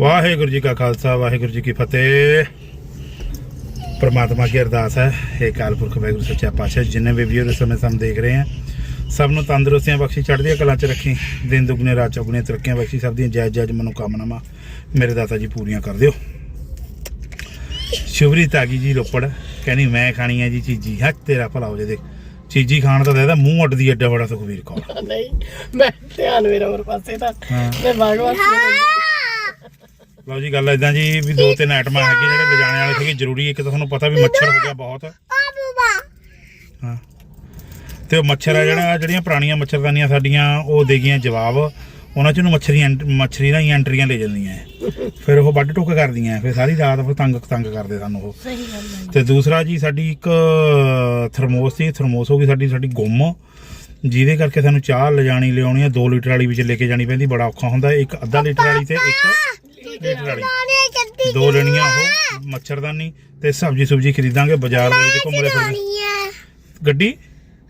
ਵਾਹਿਗੁਰੂ ਜੀ ਕਾ ਖਾਲਸਾ ਵਾਹਿਗੁਰੂ ਜੀ ਕੀ ਫਤਿਹ। ਪਰਮਾਤਮਾ ਕੀ ਅਰਦਾਸ ਹੈ ਇਹ ਕਾਲਪੁਰਖ ਵਾਹਿਗੁਰੂ ਸੱਚਾ ਪਾਤਸ਼ਾਹ ਜਿੰਨੇ ਵੀ ਵੀਰ ਇਸ ਸਮੇਂ ਸਾਨੂੰ ਦੇਖ ਰਹੇ ਆ ਸਭ ਨੂੰ ਤੰਦਰੁਸਤੀਆਂ ਬਖਸ਼ੀ ਚੜ੍ਹਦੀਆਂ ਕਲਾਂ ਚ ਰੱਖੀ ਦਿਨ ਦੁਗਨੇ ਰਾਤ ਚੌਗੁਣੇ ਤਰੱਕੀਆਂ ਬਖਸ਼ੀ ਸਭ ਦੀਆਂ ਜਾਇਜ਼ ਜਾਇਜ਼ ਮਨੋਕਾਮਨਾਵਾਂ ਮੇਰੇ ਦਾਤਾ ਜੀ ਪੂਰੀਆਂ ਕਰ ਦਿਓ। ਸ਼ੁਭਰੀ ਤਾਗੀ ਜੀ ਰੋਪੜ ਕਹਿੰਦੀ ਮੈਂ ਖਾਣੀ ਹੈ ਜੀ ਚੀਜੀ। ਹੱਥ ਤੇਰਾ ਭਲਾ ਹੋ ਜੇ ਦੇਖ ਚੀਜੀ ਖਾਣ ਦਾ ਦੇਦਾ ਮੂੰਹ ਅੱਡਦੀ ਐਡਾ ਬੜਾ ਸੁਖਵੀਰ ਕੌਰ। ਨਹੀਂ ਮੈਂ ਧਿਆਨ ਮੇਰਾ ਹੋਰ ਪਾਸੇ ਤਾਂ ਹਾਂ। ਮੈਂ ਬਾਗਵਾਨ ਲਓ ਜੀ ਗੱਲ ਇਦਾਂ ਜੀ ਵੀ ਦੋ ਤਿੰਨ ਆਈਟਮਾਂ ਹੈਗੀਆਂ ਜਿਹੜੇ ਲਿਜਾਣੇ ਵਾਲੇ ਸੀਗੇ ਜ਼ਰੂਰੀ ਇੱਕ ਤਾਂ ਤੁਹਾਨੂੰ ਪਤਾ ਵੀ ਮੱਛਰ ਹੋ ਗਿਆ ਬਹੁਤ। ਹਾਂ। ਤੇ ਉਹ ਮੱਛਰ ਆ ਜਿਹੜਾ ਜਿਹੜੀਆਂ ਪੁਰਾਣੀਆਂ ਮੱਛਰਦਾਨੀਆਂ ਸਾਡੀਆਂ ਉਹ ਦੇ ਗਈਆਂ ਜਵਾਬ। ਉਹਨਾਂ ਚ ਨੂੰ ਮੱਛਰੀਆਂ ਮੱਛਰੀ ਨਾਲ ਹੀ ਐਂਟਰੀਆਂ ਲੈ ਜਾਂਦੀਆਂ। ਫਿਰ ਉਹ ਵੱਢ ਟੁੱਕ ਕਰਦੀਆਂ ਫਿਰ ਸਾਰੀ ਰਾਤ ਫਿਰ ਤੰਗ ਤੰਗ ਕਰਦੇ ਸਾਨੂੰ ਉਹ। ਸਹੀ ਗੱਲ ਹੈ ਤੇ ਦੂਸਰਾ ਜੀ ਸਾਡੀ ਇੱਕ ਥਰਮੋਸ ਸੀ ਥਰਮੋਸ ਹੋ ਗਈ ਸਾਡੀ ਸਾਡੀ ਗੁੰਮ। ਜਿਹਦੇ ਕਰਕੇ ਸਾਨੂੰ ਚਾਹ ਲਿਜਾਣੀ ਲਿਆਉਣੀ ਆ 2 ਲੀਟਰ ਵਾਲੀ ਵਿੱਚ ਲੈ ਕੇ ਜਾਣੀ ਪੈਂਦੀ ਬੜਾ ਔਖਾ ਹੁੰਦਾ। ਇੱਕ ਅੱਧਾ ਲੀਟਰ ਵਾਲੀ ਤੇ ਇੱਕ ਲੀਟਰ ਵਾਲੀ ਦੋ ਲੈਣੀਆਂ ਉਹ ਮੱਛਰਦਾਨੀ ਤੇ ਸਬਜੀ ਸੁਬਜੀ ਖਰੀਦਾਂਗੇ ਬਾਜ਼ਾਰ ਦੇ ਵਿੱਚ ਘੁੰਮਦੇ ਫਿਰਦੇ। ਗੱਡੀ?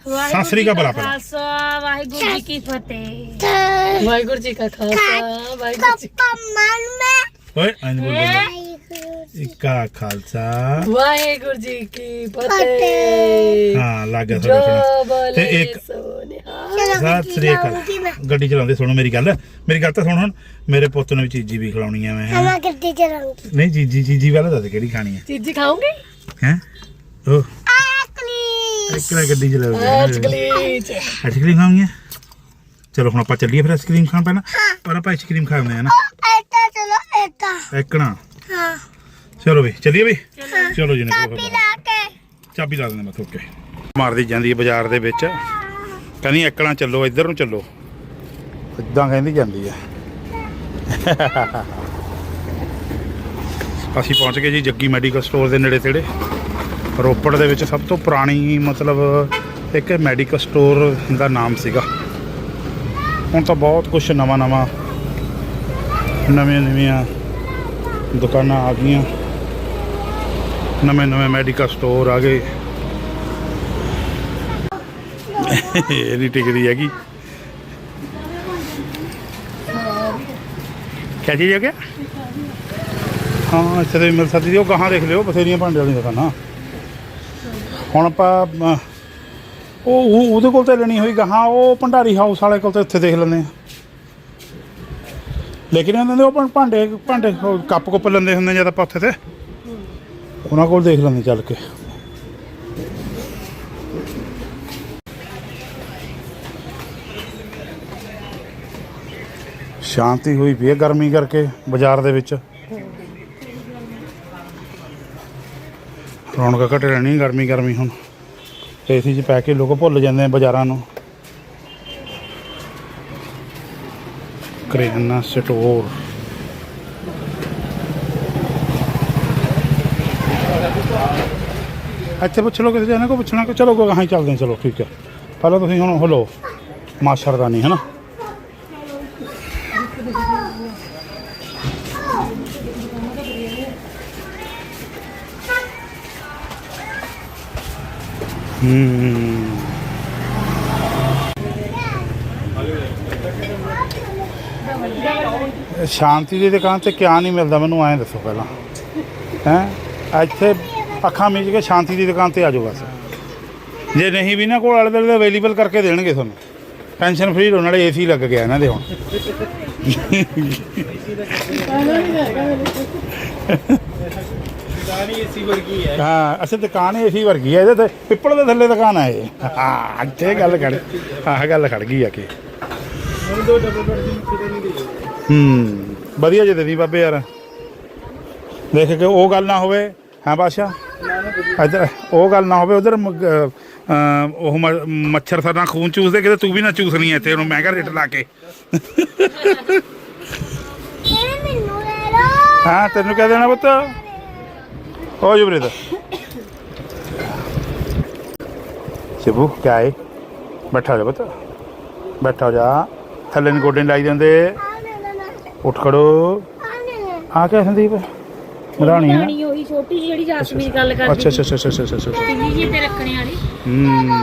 ਸਤਿ ਸ੍ਰੀ ਅਕਾਲ ਬਲਾ ਪਹਿਲਾਂ। ਵਾਹਿਗੁਰੂ ਜੀ ਕੀ ਫਤਿਹ। ਵਾਹਿਗੁਰੂ ਜੀ ਕਾ ਖਾਲਸਾ ਵਾਹਿਗੁਰੂ ਜੀ ਓਏ ਐਂ ਨੀ ਬੋਲ ਬੋਲ ਇੱਕਾ ਖਾਲਸਾ ਵਾਹਿਗੁਰੂ ਜੀ ਕੀ ਫਤਿਹ ਹਾਂ ਲੱਗ ਬੋਲੇ ਤੇ ਇੱਕ- ਸਤਿ ਸ੍ਰੀ ਅਕਾਲ ਗੱਡੀ ਚਲਾਉਂਦੇ ਸੁਣੋ ਮੇਰੀ ਗੱਲ ਮੇਰੀ ਗੱਲ ਤਾਂ ਸੁਣ ਹੁਣ ਮੇਰੇ ਪੁੱਤ ਨੂੰ ਵੀ ਚੀਜੀ ਵੀ ਖਿਲਾਉਣੀ ਆ ਮੈਂ ਹੈਂ। ਗੱਡੀ ਚਲਾਉਂਗੀ ਨਹੀਂ ਜੀਜੀ ਜੀਜੀ ਵਾਲਾ ਦੱਸ ਕਿਹੜੀ ਖਾਣੀ ਹੈ ਚੀਜ਼ੀ ਖਾਓਗੇ ਹੈ ਉਹ ਨਾ ਗੱਡੀ ਚਲਾਉਂਦੇ ਆਜਕਲੀ ਆਈਸਕ੍ਰੀਮ ਖਾਵਾਂਗੇ ਚਲੋ ਹੁਣ ਆਪਾਂ ਚੱਲੀਏ ਫਿਰ ਆਈਸਕ੍ਰੀਮ ਖਾਣ ਪਹਿਲਾਂ ਪਰ ਆਪਾਂ ਆਈਸਕ੍ਰੀਮ ਖਾਉਂਦੇ ਆ ਨਾ ਐਤਾ ਚਲੋ ਇੱਕਣਾ ਹਾਂ। ਚਲੋ ਵੀ ਚੱਲੀਏ ਵੀ? ਚਲੋ ਜੀ। ਨਿਕਲੋ ਫਿਰ ਲਾ ਕੇ। ਚਾਬੀ ਲਾ ਦਿੰਦੇ ਮੈਂ ਓਕੇ। ਮਾਰਦੀ ਜਾਂਦੀ ਹੈ ਬਾਜ਼ਾਰ ਦੇ ਵਿੱਚ। ਕਹਿੰਦੀ ਇੱਕਣਾ ਚੱਲੋ ਇੱਧਰ ਨੂੰ ਚੱਲੋ। ਇਦਾਂ ਕਹਿੰਦੀ ਜਾਂਦੀ ਹੈ। ਅਸੀਂ ਪਹੁੰਚ ਗਏ ਜੀ ਜੱਗੀ ਮੈਡੀਕਲ ਸਟੋਰ ਦੇ ਨੇੜੇ ਤੇੜੇ। ਰੋਪੜ ਦੇ ਵਿੱਚ ਸਭ ਤੋਂ ਪੁਰਾਣੀ ਮਤਲਬ ਇੱਕ ਮੈਡੀਕਲ ਸਟੋਰ ਦਾ ਨਾਮ ਸੀਗਾ। ਹੁਣ ਤਾਂ ਬਹੁਤ ਕੁਝ ਨਵਾਂ ਨਵਾਂ ਨਵੀਆਂ ਨਵੀਆਂ ਦੁਕਾਨਾਂ ਆ ਗਈਆਂ। ਨਵੇਂ ਨਵੇਂ ਮੈਡੀਕਲ ਸਟੋਰ ਆ ਗਏ। ਇਹਦੀ ਟਿਕਦੀ ਹੈਗੀ। ਕਿਆ ਚੀਜ਼ ਹੋ ਗਿਆ? ਹਾਂ, ਇੱਥੇ ਤੇ ਮਿਲ ਸਕਦੀ ਉਹ ਗਾਹਾਂ ਦੇਖ ਲਿਓ, ਬਥੇਰੀਆਂ ਭਾਂਡੇ ਵਾਲੀ ਦੁਕਾਨਾਂ। ਹੁਣ ਆਪਾਂ ਉਹ ਉਹਦੇ ਕੋਲ ਤੇ ਲੈਣੀ ਹੋਈ ਗਾਹਾਂ, ਉਹ ਭੰਡਾਰੀ ਹਾਊਸ ਵਾਲੇ ਕੋਲ ਤੇ ਇੱਥੇ ਦੇਖ ਲੈਂਦੇ ਆ। ਲੇਕਿਨ ਇਹਨਾਂ ਦੇ ਉਹ ਭੰ- ਭਾਂਡੇ ਭਾਂਡੇ ਉਹ ਕੱਪ ਕੁੱਪ ਲੈਂਦੇ ਹੁੰਦੇ ਜਦ ਆਪਾਂ ਉੱਥੇ ਤੇ। ਉਹਨਾਂ ਕੋਲ ਦੇਖ ਲੈਂਦੇ ਚੱਲ ਕੇ। ਸ਼ਾਂਤੀ ਹੋਈ ਪਈ ਹੈ ਗਰਮੀ ਕਰਕੇ ਬਾਜ਼ਾਰ ਦੇ ਵਿੱਚ। ਰੌਣਕ ਘਟ ਰਹਿਣੀ ਗਰਮੀ ਗਰਮੀ ਹੁਣ। ਏਸੀ 'ਚ ਪੈ ਕੇ ਲੋਕ ਭੁੱਲ ਜਾਂਦੇ ਆ ਬਾਜ਼ਾਰਾਂ ਨੂੰ। ਕਰਿਆਨਾ ਸਟੋਰ। ਇੱਥੇ ਪੁੱਛ ਲਓ ਕਿਸੇ ਜਾਣੇ ਕੋ ਪੁੱਛਣਾ ਕਿ ਚਲੋ ਗਾਹਾਂ ਹੀ ਚੱਲਦੇ ਹਾਂ, ਚਲੋ ਠੀਕ ਹੈ। ਪਹਿਲਾਂ ਤੁਸੀਂ ਹੁਣ ਹਲੋ ਮਾਸ਼ਰਦਾਨੀ ਹੈ ਨਾ? ਹੂੰ। ਸ਼ਾਂਤੀ ਦੀ ਦੁਕਾਨ ਤੇ ਕਿਆ ਨਹੀਂ ਮਿਲਦਾ, ਮੈਨੂੰ ਐਂ ਦੱਸੋ ਪਹਿਲਾਂ। ਹੈ? ਇੱਥੇ ਅੱਖਾਂ ਮੀਚ ਕੇ ਸ਼ਾਂਤੀ ਦੀ ਦੁਕਾਨ ਤੇ ਆ ਜਾਓ ਬਸ। ਜੇ ਨਹੀਂ ਵੀ ਨਾ, ਕੋਲ ਵਾਲੇ ਦੁਆਲੇ ਅਵੇਲੇਬਲ ਕਰਕੇ ਦੇਣਗੇ ਤੁਹਾਨੂੰ। ਟੈਨਸ਼ਨ ਫ੍ਰੀ ਰਹੋ, ਨਾਲੇ ਏਸੀ ਲੱਗ ਗਿਆ ਇਹਨਾਂ ਦੇ ਹੁਣ। ਹਾਂ ਅਸੀਂ ਦੁਕਾਨ ਏਸੀ ਵਰਗੀ ਹੈ, ਇਹਦੇ ਤੇ ਪਿੱਪਲ ਦੇ ਥੱਲੇ ਦੁਕਾਨ ਹੈ ਇਹ। ਹਾਂ, ਇੱਥੇ ਗੱਲ ਖੜ ਆਹ ਗੱਲ ਖੜ ਗਈ ਆ ਕੇ। ਹੂੰ। ਵਧੀਆ ਜੇ ਦੇ ਦੀ ਬਾਬੇ ਯਾਰ। ਦੇਖ ਕੇ ਉਹ ਗੱਲ ਨਾ ਹੋਵੇ, ਹਾਂ ਬਾਦਸ਼ਾਹ ਇੱਧਰ, ਉਹ ਗੱਲ ਨਾ ਹੋਵੇ, ਉਧਰ ਉਹ ਮ- ਮੱਛਰ ਸਾਡਾ ਖੂਨ ਚੂਸਦੇ, ਕਿਤੇ ਤੂੰ ਵੀ ਨਾ ਚੂਸਣੀ ਇੱਥੇ, ਉਹਨੂੰ ਮਹਿੰਗਾ ਰੇਟ ਲਾ ਕੇ। ਇਹ ਹਾਂ, ਤੈਨੂੰ ਕਹਿ ਦੇਣਾ ਪੁੱਤ? ਹੋ ਜੁਬਰੇਦ ਸ਼ਿਬੂ, ਕਿਆ ਹੈ ਬੈਠਾ ਹੋ ਜਾ ਪੁੱਤ। ਬੈਠਾ ਹੋ ਜਾ। ਥੱਲੇ ਨੂੰ ਗੋਡੇ ਨੀ ਲਾਈ ਜਾਂਦੇ। ਉੱਠ ਖੜੋ। ਆ ਕਿਆ ਸੰਦੀਪ। ਮਧਾਣੀ ਹੈ ਨਾ? ਰਾਣੀ ਉਹੀ ਛੋਟੀ ਜਿਹੀ ਜਿਹੜੀ ਜਾਸਮੀਨ ਗੱਲ ਕਰਦੀ ਅੱਛਾ ਅੱਛਾ ਅੱਛਾ ਅੱਛਾ ਅੱਛਾ ਅੱਛਾ ਟਿੱਲੀ ਜੀ ਤੇ ਰੱਖਣੇ ਵਾਲੀ। ਹੂੰ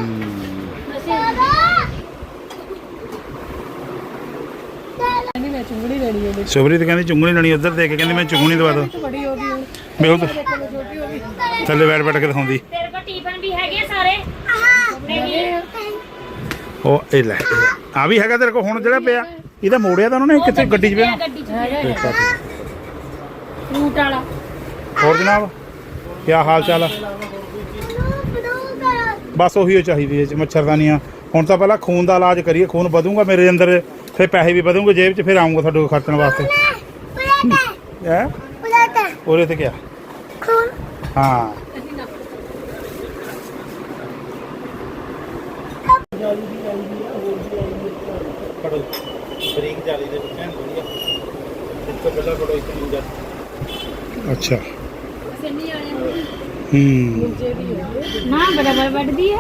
ਮੈਂ ਚੁੰਗੜੀ ਲੈਣੀ ਸ਼ੁਭਰੀ ਤੇ ਕਹਿੰਦੀ ਚੁੰਗਣੀ ਲੈਣੀ ਉੱਧਰ ਦੇ ਕੇ ਕਹਿੰਦੀ ਮੈਂ ਚੁੰਗਣੀ ਦਵਾ ਦੋ। ਬੜੀ ਹੋ ਗਈ ਹੁਣ ਮੈਂ ਉਹ ਥੱਲੇ ਬੈਠ ਬੈਠ ਕੇ ਦਿਖਾਉਂਦੀ। ਤੇਰੇ ਕੋਲ ਟਿਫਨ ਵੀ ਹੈਗੇ ਸਾਰੇ। ਨਹੀਂ। ਉਹ ਇਹ ਲੈ। ਆ ਵੀ ਹੈਗਾ ਤੇਰੇ ਕੋਲ ਹੁਣ ਜਿਹੜਾ ਪਿਆ। ਇਹਦਾ ਮੋੜਿਆ ਤਾਂ ਉਹਨਾਂ ਨੇ ਕਿੱਥੇ ਗੱਡੀ 'ਚ ਪਿਆ ਗੱਡੀ ਚ ਹੈਗਾ ਫਰੂਟ ਵਾਲਾ। ਹੋਰ ਜਨਾਬ ਕੀ ਹਾਲ ਚਾਲ ਆ? ਬਸ ਉਹੀ ਓ ਚਾਹੀਦੀ ਹੈ ਜੀ ਮੱਛਰਦਾਨੀਆਂ। ਹੁਣ ਤਾਂ ਪਹਿਲਾਂ ਖੂਨ ਦਾ ਇਲਾਜ ਕਰੀਏ ਖੂਨ ਵਧੂਗਾ ਮੇਰੇ ਅੰਦਰ ਫਿਰ ਪੈਸੇ ਵੀ ਵਧੂਗੇ ਜੇਬ 'ਚ ਫਿਰ ਆਉਂਗਾ ਤੁਹਾਡੇ ਕੋਲ ਖਰਚਣ ਵਾਸਤੇ। ਹੈ। ਉਹਦੇ ਤੇ ਕਿਆ? ਹਾਂ ਪੜੋ ਬਰੀਕ ਜਾਲੀ ਦੇ ਵਿੱਚ ਐਨ ਵਧੀਆ ਇਸ ਤੋਂ ਪਹਿਲਾਂ ਅੱਛਾ। ਹੂੰ। ਨਾ ਬਰਾਬਰ ਵੱਡਦੀ ਹੈ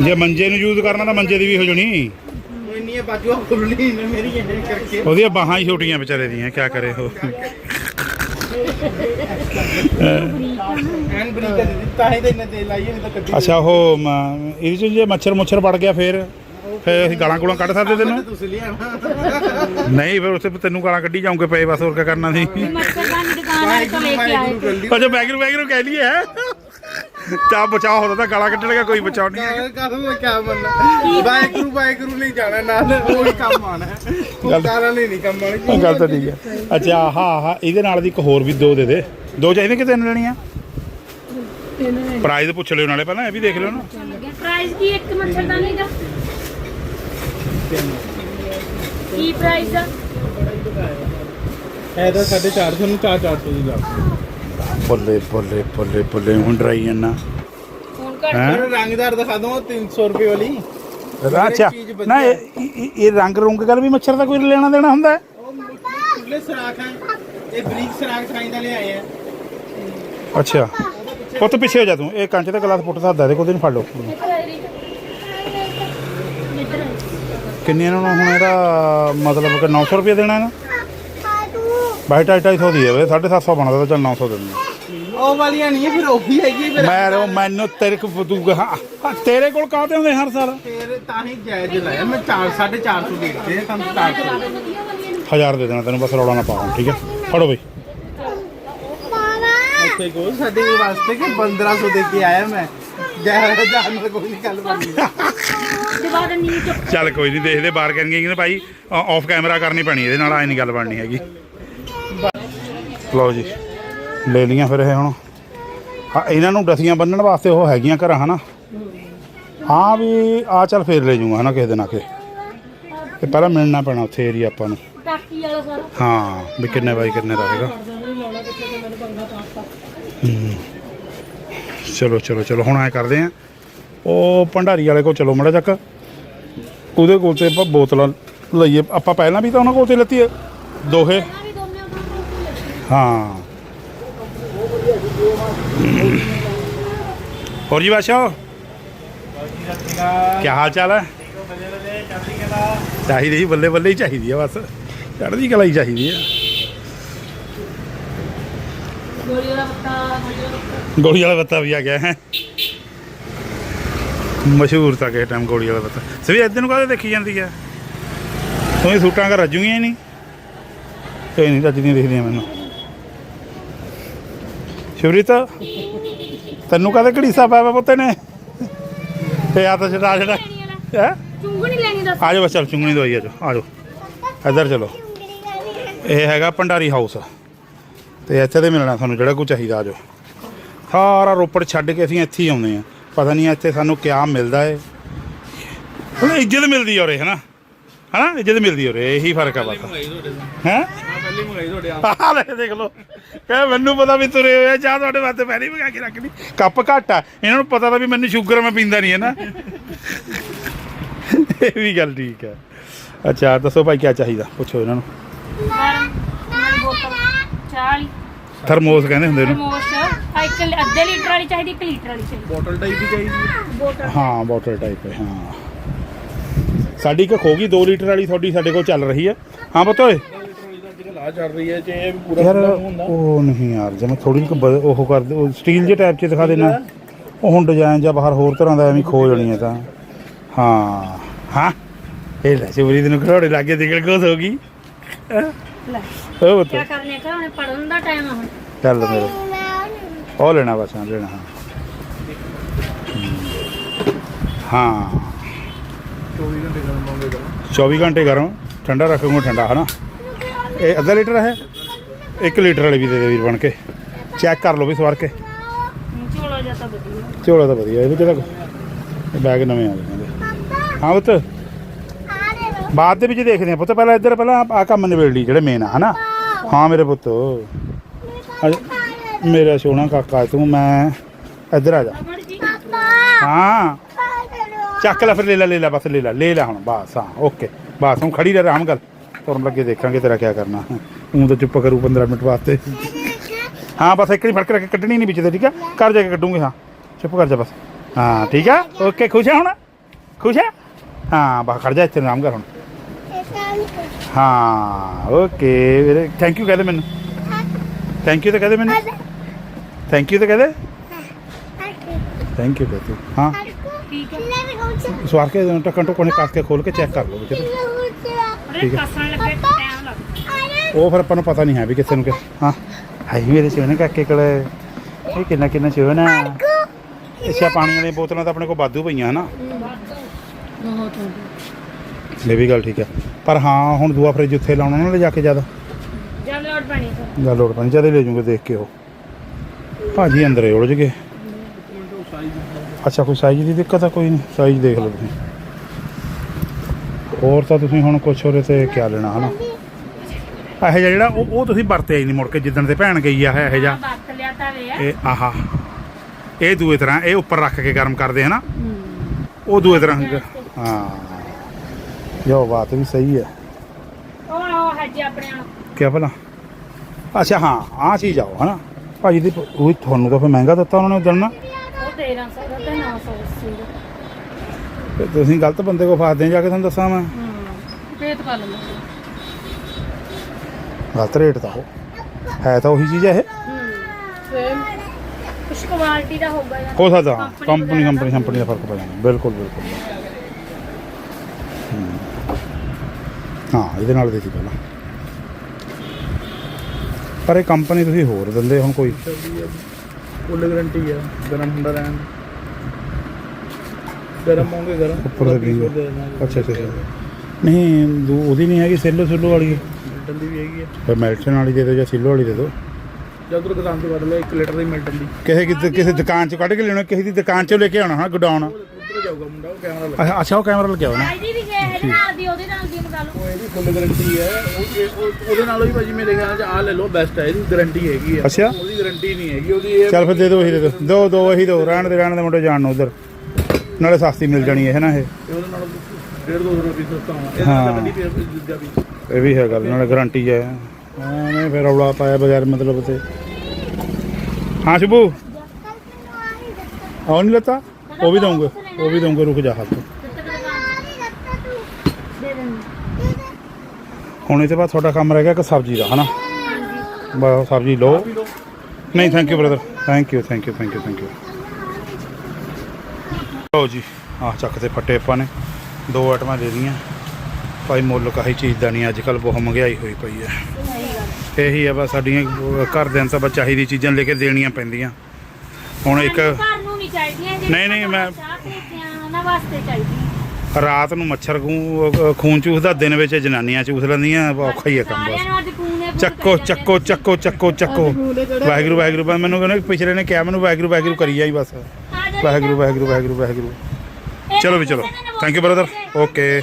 ਜੇ ਮੰਜੇ ਨੂੰ ਯੂਜ਼ ਕਰਨਾ ਤਾਂ ਮੰਜੇ ਦੀ ਵੀ ਹੋ ਜਣੀ। ਇੰਨੀਆਂ ਬਾਜੂਆਂ ਖੁੱਲਣੀ ਨੇ ਮੇਰੀਆਂ ਇਹ ਕਰਕੇ। ਉਹਦੀਆਂ ਬਾਹਾਂ ਹੀ ਛੋਟੀਆਂ ਵਿਚਾਰੇ ਦੀਆਂ ਕੀ ਕਰੇ ਉਹ। ਐਨ ਬਰੀਕ ਦੇ ਦਿੱਤੀ ਤਾਂ ਹੀ ਤਾਂ ਇੰਨੇ ਤੇਲ ਲਾਈਏ ਨਹੀਂ ਤਾਂ ਕੱਢੀ ਅੱਛਾ ਉਹ ਮ- ਇਹਦੇ ਚ ਜੇ ਮੱਛਰ ਮੁੱਛਰ ਵੜ ਗਿਆ ਫੇਰ? ਫੇਰ ਅਸੀਂ ਗਾਲਾਂ ਗੁਲਾਂ ਕੱਢ ਸਕਦੇ ਤੈਨੂੰ? ਤੁਸੀਂ ਲਿਆ ਨਾ ਨਹੀਂ ਫਿਰ ਉੱਥੇ ਤੈਨੂੰ ਗਾਲਾਂ ਕੱਢੀ ਜਾਉਂਗੇ ਪਏ ਬਸ ਹੋਰ ਕੀ ਕਰਨਾ ਸੀ? ਮੱਛਰਦਾਨੀ ਦੁਕਾਨ ਵਾਲੇ ਤੋਂ ਲੈ ਕੇ ਆਏ ਸੀ। ਅੱਛਾ ਬੈਗਰੂ ਬੈਗਰੂ ਕਹਿ ਲਈਏ ਚਾ ਬਚਾਓ ਹੁੰਦਾ ਤਾਂ ਗਾਲਾਂ ਕੱਢਣਗਾ ਕੋਈ ਬਚਾਓ ਨਹੀਂ ਕਾਹਦਾ ਕਾਹਦਾ ਮੈਂ ਕਿਆ ਬੰਨਾ ਵਾਹਿਗੁਰੂ ਵਾਹਿਗੁਰੂ ਨਹੀਂ ਜਾਣਾ ਨਾਲ ਉਹੀ ਕੰਮ ਆਣਾ ਉਹ ਕਾਰਾਂ ਨਹੀਂ ਨਹੀਂ ਕੰਮ ਆਣਾ ਗੱਲ ਤਾਂ ਠੀਕ ਹੈ। ਅੱਛਾ ਆਹ ਆਹ ਇਹਦੇ ਨਾਲ ਦੀ ਇੱਕ ਹੋਰ ਵੀ ਦੋ ਦੇ ਦੇ। ਦੋ ਚਾਹੀਦੇ ਕਿ ਤਿੰਨ ਲੈਣੀਆਂ? ਪ੍ਰਾਈਜ਼ ਪੁੱਛ ਲਿਓ ਨਾਲੇ ਪਹਿਲਾਂ ਇਹ ਵੀ ਦੇਖ ਲਿਓ ਨਾ। ਪ੍ਰਾਈਸ ਕੀ ਇੱਕ ਮੱਛਰਦਾਨੀ ਦਾ ਕੀ ਪ੍ਰਾਈਸ ਆ? ਇਹ ਤਾਂ 450 ਨੂੰ 4-400 ਦੀ ਲਾ ਬੱਲੇ ਬੱਲੇ ਬੱਲੇ ਬੱਲੇ ਹੁਣ ਡਰਾਈ ਜੰਨਾ। ਹੁਣ ਘੱਟ ਹੈ? ਫਿਰ ਰੰਗਦਾਰ ਦਿਖਾ ਦਵਾਂ 300 ਰੁਪਏ ਵਾਲੀ। ਅੱਛਾ। ਚੀਜ਼ ਵਧੀਆ। ਨਾ ਇਹ ਇਹ- ਇਹ ਰੰਗ ਰੁੰਗ ਗੱਲ ਵੀ ਮੱਛਰ ਦਾ ਕੋਈ ਲੈਣਾ ਦੇਣਾ ਹੁੰਦਾ? ਹੈ? ਉਹ ਸਰਾਖ ਹੈ ਇਹ ਬਰੀਕ ਸਰਾਖ ਸਾਈਂ ਦਾ ਲਿਆਏ ਆ। ਅੱਛਾ। ਪੁੱਤ ਪਿੱਛੇ ਹੋ ਜਾ ਤੂੰ। ਇਹ ਕੰਚ ਦਾ ਗਲਾਸ ਪੁੱਟ ਸਕਦਾ ਦੇ ਕੋਈ ਨੂੰ ਫੜ ਲਓ। ਕਿੰਨੇ ਇਹਨਾਂ ਨੂੰ ਹੁਣ ਇਹਦਾ ਮਤਲਬ ਕਿ 900 ਰੁਪਏ ਦੇਣਾ ਇਹਨੂੰ ਬਾਈ ਢਾਈ ਢਾਈ ਸੌ ਦੀ ਹੈ ਵੇ 750 ਬਣਦਾ ਤਾਂ ਚੱਲ 900 ਦੇ ਦਿੰਦੇ ਉਹ ਵਾਲੀਆਂ ਨਹੀਂ ਫਿਰ ਉਹ ਵੀ ਹੈਗੀ ਫਿਰ ਮੈਂ ਰੋ ਮੈਨੂੰ ਤੇਰੇ ਕੋ ਤੂੰ ਹਾਂ, ਤੇਰੇ ਕੋਲ ਕਾਹਤੇ ਹੁੰਦੇ ਹਰ ਸਾਲ ਫਿਰ ਤਾਂ ਹੀ ਜਾਇਜ਼ ਲਾਇਆ ਮੈਂ 4 450 ਦੇ ਦਿੱਤੇ ਆ, ਤੁਹਾਨੂੰ 400 ਹਜ਼ਾਰ ਦੇ ਦੇਣਾ ਤੈਨੂੰ ਬਸ ਰੌਲਾ ਨਾ ਪਾ ਹੁਣ ਠੀਕ ਹੈ ਫੜੋ ਬਈ ਉੱਥੇ ਕੋ ਸਾਡੇ ਵਾਸਤੇ ਕਿ 1500 ਦੇ ਕੇ ਆਇਆ ਮੈਂ ਜਾਨ ਕੋਈ ਨਹੀਂ ਗੱਲ ਬਣਨੀ ਚੱਲ ਕੋਈ ਨਹੀਂ ਦੇਖਦੇ ਬਾਹਰ ਕਰਨਗੇ ਕਹਿੰਦੇ ਭਾਈ ਆਫ ਕੈਮਰਾ ਕਰਨੀ ਪੈਣੀ ਇਹਦੇ ਨਾਲ ਐ ਨਹੀਂ ਗੱਲ ਬਣਨੀ ਹੈਗੀ। ਲਓ ਜੀ ਲੈ ਲੀਆਂ ਫਿਰ ਇਹ ਹੁਣ। ਹਾਂ ਇਹਨਾਂ ਨੂੰ ਡਸੀਆਂ ਬੰਨਣ ਵਾਸਤੇ ਉਹ ਹੈਗੀਆਂ ਘਰਾਂ ਹਨਾ? ਹਾਂ ਵੀ ਆ ਚੱਲ ਫੇਰ ਲੈ ਜੂਗਾ ਹਨਾ ਕਿਸੇ ਦਿਨ ਆ ਕੇ। ਤੇ ਪਹਿਲਾਂ ਮਿਲਣਾ ਪੈਣਾ ਉੱਥੇ ਏਰੀਆ ਆਪਾਂ ਨੂੰ। ਟਾਕੀ ਵਾਲਾ ਸਾਰਾ। ਹਾਂ ਵੀ ਕਿੰਨੇ ਬਾਈ ਕਿੰਨੇ ਦਾ ਹੈਗਾ। ਹੂੰ। ਚਲੋ ਚਲੋ ਚਲੋ ਹੁਣ ਐ ਕਰਦੇ ਆ। ਉਹ ਭੰਡਾਰੀ ਵਾਲੇ ਕੋਲ ਚਲੋ ਮੜਾ ਚੱਕ। ਉਹਦੇ ਕੋਲ ਤੇ ਆਪਾਂ ਬੋਤਲਾਂ ਲਈਏ। ਆਪਾਂ ਪਹਿਲਾਂ ਵੀ ਤਾਂ ਉਹਨਾਂ ਕੋਲ ਤੇ ਲੱਤੀ ਹੈ ਦੋਹੇ। ਹਾਂ। ਹੋਰ ਜੀ ਬਾਸ਼ਾ ਕੀ ਹਾਲ ਚਾਲ ਹੈ ਚਾਹੀਦੀ ਜੀ ਬੱਲੇ ਬੱਲੇ ਹੀ ਚਾਹੀਦੀ ਆ ਬਸ। ਚੜ੍ਹਦੀ ਕਲਾ ਹੀ ਚਾਹੀਦੀ ਆ। ਗੋਲੀ ਵਾਲਾ ਬੱਤਾ ਵੀ ਆ ਗਿਆ ਹੈ। ਮਸ਼ਹੂਰ ਤਾਂ ਕਿਸੇ ਟਾਈਮ ਗੋਲੀ ਵਾਲਾ ਬੱਤਾ ਸਵੀ ਇੱਧਰ ਨੂੰ ਕਾਹਦੇ ਦੇਖੀ ਜਾਂਦੀ ਆ? ਤੂੰ ਇਹ ਸੂਟਾਂ ਕਰ ਰੱਜੂਗੀਆਂ ਹੀ ਨਹੀਂ? ਕੋਈ ਨਹੀਂ ਰੱਜਦੀਆਂ ਦਿਖਦੀਆਂ ਮੈਨੂੰ। ਸ਼ਿਵਰੀਤ ਤੈਨੂੰ ਕਾਹਦੇ ਘੜੀਸਾ ਪਾਇਆ ਪੁੱਤੇ ਨੇ ਤੇ ਆ ਤਾਂ ਛਡਾ ਛਡਾ। ਹੈ? ਚੁੰਗਣੀ ਲੈਣੀ ਦੱਸ। ਆ ਜਾਓ ਬਸ ਚੱਲ ਚੁੰਗਣੀ ਦਵਾਈ ਆ ਜਾਓ। ਆ ਜਾਓ। ਇੱਧਰ ਚਲੋ। ਇਹ ਹੈਗਾ ਭੰਡਾਰੀ ਹਾਊਸ ਤੇ ਇੱਥੇ ਤੇ ਮਿਲਣਾ ਤੁਹਾਨੂੰ ਜਿਹੜਾ ਕੁਝ ਚਾਹੀਦਾ ਆ ਜਾਓ। ਸਾਰਾ ਰੋਪੜ ਛੱਡ ਕੇ ਅਸੀਂ ਇੱਥੇ ਹੀ ਆਉਂਦੇ ਆ ਪਤਾ ਨਹੀਂ ਇੱਥੇ ਸਾਨੂੰ ਕਿਆ ਮਿਲਦਾ ਏ। ਹੁਣ ਇੱਜ਼ਤ ਮਿਲਦੀ ਉਰੇ ਹਨਾ? ਹਨਾ? ਇੱਜ਼ਤ ਮਿਲਦੀ ਉਰੇ ਇਹੀ ਫ਼ਰਕ ਆ ਬਸ। ਹੈ? ਪਹਿਲੀ ਮੰਗਾਈ ਤੁਹਾਡੇ ਆ ਆ ਲੈ ਦੇਖ ਲਓ। ਕਹੇ ਮੈਨੂੰ ਪਤਾ ਵੀ ਤੁਰੇ ਹੋਏ ਆ ਚਾਹ ਤੁਹਾਡੇ ਵਾਸਤੇ ਪਹਿਲੀ ਮੰਗਾ ਕੇ ਰੱਖ ਲਈ ਕੱਪ ਘੱਟ ਆ। ਇਹਨਾਂ ਨੂੰ ਪਤਾ ਤਾਂ ਵੀ ਮੈਨੂੰ ਸ਼ੂਗਰ ਮੈਂ ਪੀਂਦਾ ਨਹੀਂ ਹੈ ਨਾ ਇਹ ਵੀ ਗੱਲ ਠੀਕ ਹੈ ਅੱਛਾ ਦੱਸੋ ਭਾਈ ਕੀ ਚਾਹੀਦਾ? ਪੁੱਛੋ ਇਹਨਾਂ ਨੂੰ। ਚਾਹ ਥਰਮੋਸ ਕਹਿੰਦੇ ਹੁੰਦੇ ਥਰਮੋਸ ਆ ਇੱਕ ਅੱਧੇ ਲੀਟਰ ਵਾਲੀ ਚਾਹੀਦੀ ਇੱਕ ਲੀਟਰ ਵਾਲੀ ਚਾਹੀਦੀ। ਬੋਟਲ ਟਾਈਪ ਵੀ ਚਾਹੀਦੀ ਹੈ? ਬੋਟਲ। ਟਾਈਪ ਹੈ ਹਾਂ। ਸਾਡੀ ਇੱਕ ਖੋ ਗਈ 2 ਲੀਟਰ ਵਾਲੀ ਤੁਹਾਡੀ ਸਾਡੇ ਕੋਲ ਚੱਲ ਰਹੀ ਹੈ। ਹਾਂ ਪੁੱਤ ਓਏ। ਲਾ ਚੱਲ ਰਹੀ ਹੈ ਜੇ ਇਹ ਵੀ ਪੂਰਾ ਯਾਰ ਖੁੱਲ੍ਹਾ ਹੁੰਦਾ। ਉਹ ਨਹੀਂ ਯਾਰ ਜਿਵੇਂ ਥੋੜੀ ਜਿਹੀ ਉਹ ਕਰ ਦੇ ਉਹ ਸਟੀਲ ਜੇ ਟਾਈਪ 'ਚ ਦਿਖਾ ਦੇਣਾ। ਉਹ ਹੁਣ ਡਿਜ਼ਾਈਨ ਜਾਂ ਬਾਹਰ ਹੋਰ ਤਰ੍ਹਾਂ ਦਾ ਐਵੇਂ ਖੋ ਜਾਣੀ ਹੈ ਤਾਂ। ਹਾਂ ਹਾਂ। ਇਹ ਲੈ ਚੋਰੀ ਦੇ ਨੂੰ ਘਰੋੜੇ ਲੱਗੇ ਦਿਖਣ ਕੋਸ ਹੋ ਗਈ। ਲੈ। ਉਹ ਬਤ ਕੀ ਕਰਨੇ ਕਾ ਉਹਨੇ ਪੜਨ ਦਾ ਟਾਈਮ ਆ ਹੁਣ। ਚੱਲ ਮੇਰੇ। ਉਹ ਲੈਣਾ ਬਸ ਹਾਂ ਲੈਣਾ। ਹਾਂ। ਹਾਂ। 24 ਘੰਟੇ ਗਰਮ। ਆਉਂਦੇ ਦਾ 24 ਘੰਟੇ ਗਰਮ ਠੰਡਾ ਰੱਖੂਗਾ ਠੰਡਾ ਹਨਾ? ਇਹ ਅੱਧਾ ਲੀਟਰ ਹੈ? 1 ਲੀਟਰ ਵਾਲੇ ਵੀ ਦੇ ਦੇ ਵੀਰ ਬਣ ਕੇ। ਚੈੱਕ ਕਰ ਲਓ ਵੀ ਸਵਾਰ ਕੇ। ਝੋਲਾ ਜਾਂ ਤਾਂ ਵਧੀਆ। ਝੋਲਾ ਤਾਂ ਵਧੀਆ ਇਹਦੇ ਤਾਂ ਬੈਗ ਨਵੇਂ ਆ ਗਏ ਨੇ। ਹਾਂ ਪੁੱਤ। ਬਾਅਦ ਦੇ ਵਿੱਚ ਦੇਖਦੇ ਆ ਪੁੱਤ ਪਹਿਲਾਂ ਇੱਧਰ ਪਹਿਲਾਂ ਆ ਕੰਮ ਨਿਬੇੜ ਲਈ ਜਿਹੜੇ ਮੇਨ ਆ ਹਨਾ? ਹਾਂ ਮੇਰੇ ਪੁੱਤ। ਮੇਰਾ ਸੋਹਣਾ ਕਾਕਾ ਤੂੰ ਮੈਂ ਇੱਧਰ ਆ ਜਾ। ਹਾਂ। ਚੱਕ ਲੈ ਫਿਰ ਲੈ ਲੈ ਲੈ ਲੈ ਬਸ ਲੈ ਲੈ ਲੈ ਲੈ ਹੁਣ ਬਸ ਹਾਂ ਓਕੇ। ਬਸ ਹੁਣ ਖੜੀ ਰਹਿ ਆਰਾਮ ਕਰ। ਤੁਰਨ ਲੱਗੇ ਦੇਖਾਂਗੇ ਤੇਰਾ ਕੀ ਕਰਨਾ। ਤੂੰ ਤਾਂ ਚੁੱਪ ਕਰੂ 15 ਮਿੰਟ ਵਾਸਤੇ। ਹਾਂ ਬਸ ਇੱਕ ਨਹੀਂ ਫੜ ਕੇ ਰੱਖ ਕੇ ਕੱਢਣੀ ਨਹੀਂ ਵਿੱਚ ਤੇ ਠੀਕ ਆ? ਘਰ ਜਾ ਕੇ ਕੱਢੂਗੇ ਹਾਂ। ਚੁੱਪ ਕਰ ਜਾ ਬਸ। ਹਾਂ ਠੀਕ ਆ? ਓਕੇ ਖੁਸ਼ ਹੈ ਹੁਣ? ਖੁਸ਼ ਹੈ ਹਾਂ ਬਸ ਖੜ ਜਾ ਇੱਥੇ ਆਰਾਮ ਕਰ ਹੁਣ। ਹਾਂ ਓਕੇ ਵੀਰੇ ਥੈਂਕ ਯੂ ਕਹਦੇ ਮੈਨੂੰ ਥੈਂਕ ਯੂ ਤਾਂ ਕਹਦੇ ਮੈਨੂੰ ਥੈਂਕ ਯੂ ਤਾਂ ਕਹਦੇ ਥੈਂਕ ਯੂ ਕਹਤੇ ਹਾਂ ਠੀਕ ਹੈ ਸਵਾਰ ਕੇ ਟੱਕਣ ਟੁਕਣੇ ਕੱਸ ਕੇ ਖੋਲ ਕੇ ਚੈੱਕ ਕਰ ਲਓ ਵੀ ਕਿਤੇ ਅਰੇ ਠੀਕ ਹੈ। ਕਸਣ ਲੱਗੇ ਟਾਈਮ ਲੱਗ ਉਹ ਫਿਰ ਆਪਾਂ ਨੂੰ ਪਤਾ ਨਹੀਂ ਹੈ ਵੀ ਕਿਸੇ ਨੂੰ ਕਿ ਹਾਂ ਹਾਈ ਮੇਰੇ ਸੋਹਣੇ ਕਾਕੇ ਕੋਲ ਇਹ ਕਿੰਨਾ ਕਿੰਨਾ ਸੋਹਣਾ ਇਹ ਵੀ ਗੱਲ ਠੀਕ ਹੈ। ਪਰ ਹਾਂ ਹੁਣ ਦੂਆ ਫ੍ਰਿਜ ਉੱਥੇ ਲਾਉਣਾ ਨਾ ਜਾ ਕੇ ਜ਼ਿਆਦਾ। ਜਾਂ ਲੋੜ ਪਾਣੀ ਤੋਂ ਗੱਲ ਲੋੜ ਪੈਣੀ ਜਦੇ ਲੈ ਜੂਗੇ ਦੇਖ ਕੇ ਉਹ ਭਾਜੀ ਅੰਦਰੇ ਉਲਝ ਗਏ। ਅੱਛਾ ਕੋਈ ਸਾਈਜ਼ ਦੀ ਦਿੱਕਤ ਆ? ਕੋਈ ਨਹੀਂ ਸਾਈਜ਼ ਦੇਖ ਲਓ ਤੁਸੀਂ। ਹੋਰ ਤਾਂ ਤੁਸੀਂ ਹੁਣ ਕੁਛ ਉਹਦੇ ਤੇ ਕਿਆ ਲੈਣਾ ਹਨਾ? ਇਹੋ ਜਿਹਾ ਜਿਹੜਾ ਉਹ ਉਹ ਤੁਸੀਂ ਵਰਤਿਆ ਹੀ ਨਹੀਂ ਮੁੜ ਕੇ ਜਿੱਦਣ ਤੇ ਭੈਣ ਗਈ ਆ ਇਹੋ ਜਿਹਾ। ਵਰਤ ਲਿਆ ਤਾਂ ਵੇ। ਆ ਇਹ ਆਹਾ। ਇਹ ਦੂਏ ਤਰ੍ਹਾਂ ਇਹ ਉੱਪਰ ਰੱਖ ਕੇ ਗਰਮ ਕਰਦੇ ਹਨਾ? ਉਹ ਦੂਏ ਤਰ੍ਹਾਂ। ਹਾਂ। ਜੋ ਬਾਤ ਵੀ ਸਹੀ ਹੈ। ਉਹ ਉਹ ਹੈ ਜੀ ਆਪਣੇ ਨਾਲ ਕਿਆ ਭਲਾ? ਅੱਛਾ ਹਾਂ ਆਹ ਚੀਜ਼ ਆਓ ਹਨਾ? ਭਾਜੀ ਦੀ ਉਹ ਤੁਹਾਨੂੰ ਤਾਂ ਫਿਰ ਮਹਿੰਗਾ ਦਿੱਤਾ ਉਹਨਾਂ ਨੇ ਉਦੋਂ ਨਾ। ਉਹ 1300 ਦਾ ਤੇ 980 ਦਾ ਤੇ ਤੁਸੀਂ ਗਲਤ ਬੰਦੇ ਕੋ ਫਸਦੇ ਜਾ ਕੇ ਤੁਹਾਨੂੰ ਦੱਸਾਂ ਮੈਂ। ਹੂੰ ਪੇਟ ਪਾ ਲੈਂਦਾ ਗਲਤ ਰੇਟ ਤਾਂ ਉਹ। ਹੈ ਤਾਂ ਉਹੀ ਚੀਜ਼ ਹੈ ਇਹ। ਹੂੰ ਸੇਮ ਕੁਛ ਕੁਆਲਿਟੀ ਦਾ ਹੋਊਗਾ ਯਾਰ ਹੋ ਸਕਦਾ ਕੰਪਨੀ ਕੰਪਨੀ ਕੰਪਨੀ ਦਾ ਫ਼ਰਕ ਪੈ ਜਾਂਦਾ। ਬਿਲਕੁਲ ਬਿਲਕੁਲ। ਹਾਂ ਇਹਦੇ ਨਾਲ ਦੇ ਸੀ ਪਹਿਲਾਂ ਪਰ ਇਹ ਕੰਪਨੀ ਤੁਸੀਂ ਹੋਰ ਦਿੰਦੇ ਹੁਣ ਕੋਈ? ਫੁੱਲ ਗਾਰੰਟੀ ਹੈ ਗਰਮ ਹੁੰਦਾ ਰਹਿਣ ਗਰਮ ਹੋਣਗੇ ਗਰਮ। ਉੱਪਰ ਦੇ ਵੀ ਅੱਛਾ ਅੱਛਾ। ਨਹੀਂ ਦੂ- ਉਹਦੀ ਨਹੀਂ ਹੈਗੀ ਸੈਲੋ ਸੈਲੋ ਵਾਲੀ। ਮਿਲਟਨ ਦੀ ਵੀ ਹੈਗੀ ਹੈ ਫਿਰ ਮੈਲਟਨ ਵਾਲੀ ਦੇ ਦਿਓ ਜਾਂ ਸਿੱਲੋ ਵਾਲੀ ਦੇ ਦਿਓ। ਜਦ ਤੱਕ ਦੁਕਾਨ ਤੋਂ ਕੱਢ ਲਿਆ 1 ਲੀਟਰ ਦੀ ਮਿਲਟਨ ਦੀ। ਕਿਸੇ ਕਿਤੇ ਕਿਸੇ ਦੁਕਾਨ ਚੋਂ ਕੱਢ ਕੇ ਲੈਣਾ ਕਿਸੇ ਦੀ ਦੁਕਾਨ ਚੋਂ ਲੈ ਕੇ ਆਉਣਾ ਹਾਂ ਗਡਾਉਣ ਉੱਧਰ ਜਾਊਗਾ ਮੁੰਡਾ ਉਹ ਕੈਮਰਾ ਲਾ ਅੱਛਾ ਉਹ ਕੈਮਰਾ ਲੱਗਿਆ ਹੋਣਾ। ਵੀ ਨਾਲ ਦੀ ਉਹਦੇ ਨਾਲ ਦੀ ਮੰਗਾ ਲਓ। ਉਹ ਇਹਦੀ ਫੁੱਲ ਗਾਰੰਟੀ ਹੈ। ਉਹ ਇਹ- ਉਹ- ਉਹਦੇ ਨਾਲੋਂ ਵੀ ਭਾਜੀ ਮੇਰੇ ਖਿਆਲ ਚ ਆਹ ਲੈ ਲਓ ਬੈਸਟ ਹੈ। ਇਹਦੀ ਗਾਰੰਟੀ ਹੈਗੀ ਹੈ ਅੱਛਾ। ਉਹਦੀ ਗਾਰੰਟੀ ਨਹੀਂ ਹੈਗੀ। ਉਹਦੀ ਇਹ ਚੱਲ ਫਿਰ ਦੇ ਦਿਓ ਇਹੀ ਦੇ ਦਿਓ ਦੋ ਦੋ ਇਹੀ ਦਿਓ ਰਹਿਣ ਦੇ ਰਹਿਣ ਦੇ ਮੁੰਡੇ ਜਾਣ ਨੂੰ ਉਧਰ। ਨਾਲੇ ਸਸਤੀ ਮਿਲ ਜਾਣੀ ਹੈ ਨਾ ਇਹ? ਤੇ ਉਹਦੇ ਨਾਲ 1.5 200 ਰੁਪਏ ਸਸਤਾ ਹੋਣਾ। ਇਹ ਹਾਂ। ਤਾਂ ਗੱਡੀ ਫੇਰ ਦੂਜਾ ਵੀ। ਇਹ ਵੀ ਹੈ ਗੱਲ ਨਾਲੇ ਗਾਰੰਟੀ ਹੈ। ਐਵੇਂ ਫਿਰ ਰੌਲਾ ਪਾਇਆ ਬਗੈਰ ਮਤਲਬ ਤੇ। ਹਾਂ ਸ਼ੁਭੂ। ਆਉ ਨਹੀਂ ਲੱਤਾ? ਉਹ ਵੀ ਦਊਂਗੇ ਉਹ ਵੀ ਦਊਂਗੇ ਰੁਕ ਜਾ ਹੱਥ ਦੇ ਦਿੰਦੇ ਹੁਣ ਇਹ ਤੋਂ ਬਾਅਦ ਤੁਹਾਡਾ ਕੰਮ ਰਹਿ ਗਿਆ ਕਿ ਸਬਜ਼ੀ ਦਾ ਹਨਾ? ਬਸ ਸਬਜ਼ੀ ਲਓ। ਨਹੀਂ thank you brother thank you thank you thank you thank you ਲਓ ਜੀ ਆਹ ਚੱਕ ਤੇ ਫੱਟੇ ਆਪਾਂ ਨੇ। ਦੋ ਆਈਟਮਾਂ ਦੇ ਦੀਆਂ ਭਾਈ ਮੁੱਲ ਕਾਹੀ ਚੀਜ਼ ਦਾ ਨਹੀਂ ਅੱਜ ਕੱਲ ਬਹੁਤ ਮਹਿੰਗਾਈ ਹੋਈ ਪਈ ਹੈ। ਇਹੀ ਆ ਬਸ ਸਾਡੀਆਂ ਘਰ ਦੇ ਤਾਂ ਬਸ ਚਾਹੀਦੀ ਚੀਜ਼ਾਂ ਲੈ ਕੇ ਦੇਣੀਆਂ ਪੈਂਦੀਆਂ। ਹੁਣ ਇੱਕ ਘਰ ਨੂੰ ਨਹੀਂ ਚਾਹੀਦੀਆਂ ਨਹੀਂ, ਨਹੀਂ, ਮੈਂ- ਉਹਨਾਂ ਵਾਸਤੇ ਚਾਹੀਦੀਆਂ ਰਾਤ ਨੂੰ ਮੱਛਰ ਖੂਨ ਖੂਨ ਚੂਸਦਾ ਦਿਨ ਵਿੱਚ ਜਨਾਨੀਆਂ ਚੂਸ ਲੈਂਦੀਆਂ ਔਖਾ ਹੀ ਹੈ ਕੰਮ ਬਸ। ਚੱਕੋ ਚੱਕੋ ਚੱਕੋ ਚੱਕੋ ਚੱਕੋ। ਵਾਹਿਗੁਰੂ ਵਾਹਿਗੁਰੂ ਬਸ ਮੈਨੂੰ ਕਹਿੰਦੇ ਪਿਛਲੇ ਨੇ ਕਿਹਾ ਮੈਨੂੰ ਵਾਹਿਗੁਰੂ ਵਾਹਿਗੁਰੂ ਕਰੀ ਜਾਈ ਬਸ। ਵਾਹਿਗੁਰੂ ਵਾਹਿਗੁਰੂ ਵਾਹਿਗੁਰੂ ਵਾਹਿਗੁਰੂ। ਚਲੋ ਵੀ ਚਲੋ। ਥੈਂਕ ਯੂ ਬ੍ਰਦਰ ਓਕੇ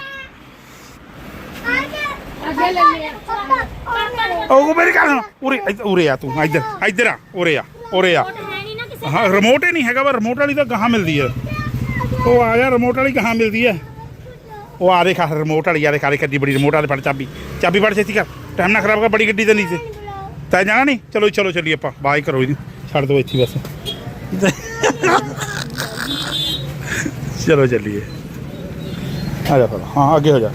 ਉਹ ਮੇਰੀ ਸੁਣ। ਉਰੇ ਉਰੇ ਆ ਤੂੰ ਇੱਧਰ ਇੱਧਰ ਆ ਉਰੇ ਆ ਉਰੇ ਆ। ਹੈ ਨਹੀਂ ਨਾ ਕਿਸੇ ਹਾਂ ਰਿਮੋਟ ਹੀ ਨਹੀਂ ਹੈਗਾ ਵਾ ਰਿਮੋਟ ਵਾਲੀ ਤਾਂ ਗਾਹਾਂ ਮਿਲਦੀ ਆ। ਉਹ ਆ ਜਾ ਰਿਮੋਟ ਵਾਲੀ ਗਾਹਾਂ ਮਿਲਦੀ ਆ। ਉਹ ਆ ਦੇ ਖਾ ਰਿਮੋਟ ਵਾਲੀ ਆ ਦੇ ਖਾਰੇ ਕੱਡੀ ਬੜੀ ਰਿਮੋਟ ਵਾਲੇ ਫੜ ਚਾਬੀ। ਚਾਬੀ ਫੜ ਛੇਤੀ ਕਰ। ਟਾਈਮ ਨਾ ਖਰਾਬ ਕਰ ਬੜੀ ਗੱਡੀ ਤੇ ਨੀਚੇ ਤੈਂ ਜਾਣਾ ਨਹੀਂ? ਚਲੋ ਚਲੋ ਚੱਲੀਏ ਆਪਾਂ। ਬਾਈ ਕਰੋ ਇਹਦੀ। ਛੱਡ ਦਿਓ ਇੱਥੇ ਬਸ। ਚਲੋ ਚੱਲੀਏ। ਆ ਜਾ ਫਿਰ ਹਾਂ ਅੱਗੇ ਹੋ ਜਾ।